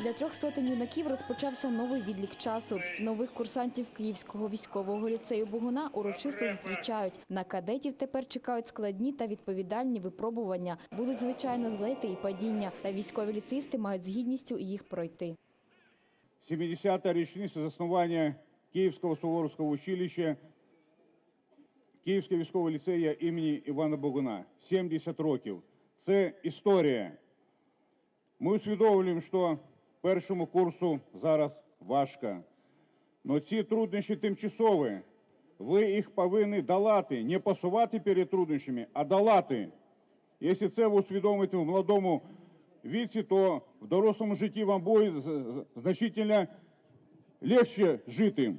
Для трьох сотень юнаків розпочався новий відлік часу. Нових курсантів Київського військового ліцею Богуна урочисто зустрічають. На кадетів тепер чекають складні та відповідальні випробування. Будуть, звичайно, злети і падіння. Та військові ліцеїсти мають з гідністю їх пройти. 70-та річниця заснування Київського Суворовського училища, Київського військового ліцею імені Івана Богуна. 70 років. Це історія. Ми усвідомлюємо, що першому курсу зараз важко. Но ці труднощі тимчасові. Ви їх повинні долати, не посувати перед труднощами, а долати. Якщо це ви усвідомите в молодому віці, то в дорослому житті вам буде значительно легше жити.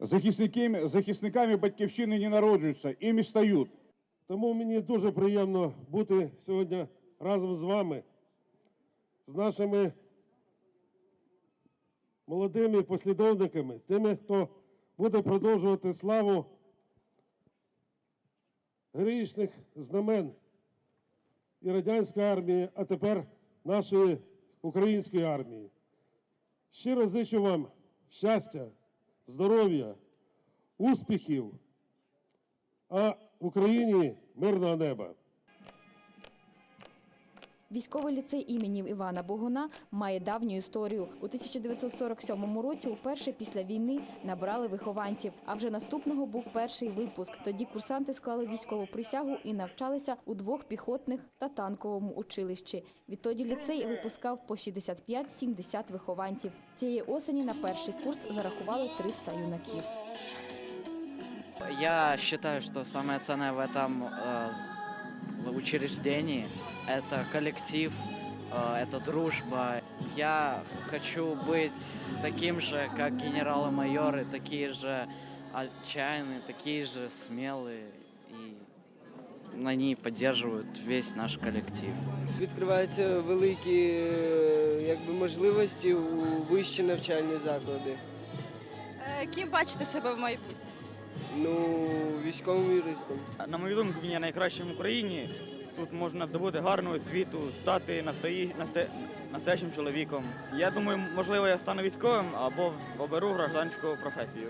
Захисниками, захисниками батьківщини не народжуються, іми стають. Тому мені дуже приємно бути сьогодні разом з вами, з нашими молодими послідовниками, тими, хто буде продовжувати славу героїчних знамен і радянської армії, а тепер нашої української армії. Щиро зичу вам щастя, здоров'я, успіхів, а Україні мирного неба. Військовий ліцей імені Івана Богуна має давню історію. У 1947 році, уперше після війни, набрали вихованців. А вже наступного був перший випуск. Тоді курсанти склали військову присягу і навчалися у двох піхотних та танковому училищі. Відтоді ліцей випускав по 65-70 вихованців. Цієї осені на перший курс зарахували 300 юнаків. Я считаю, что самое ценное в этом э, учреждении это коллектив, э, это дружба. Я хочу быть таким же, как генералы-майоры, такие же отчаянные, такие же смелые. И они поддерживают весь наш коллектив. відкриваються великі е, якби, можливості у вищі навчальні заклади. Е, Ким бачите себе в майбутньому? Ну, військовим юристом. На мою думку, він є найкращим в Україні. Тут можна здобути гарну освіту, стати настоящим чоловіком. Я думаю, можливо, я стану військовим або оберу гражданську професію.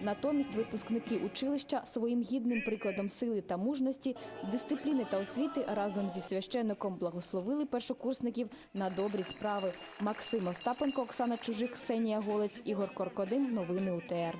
Натомість випускники училища своїм гідним прикладом сили та мужності, дисципліни та освіти разом зі священником благословили першокурсників на добрі справи. Максим Остапенко, Оксана Чужик, Ксенія Голець, Ігор Коркодин. Новини УТР.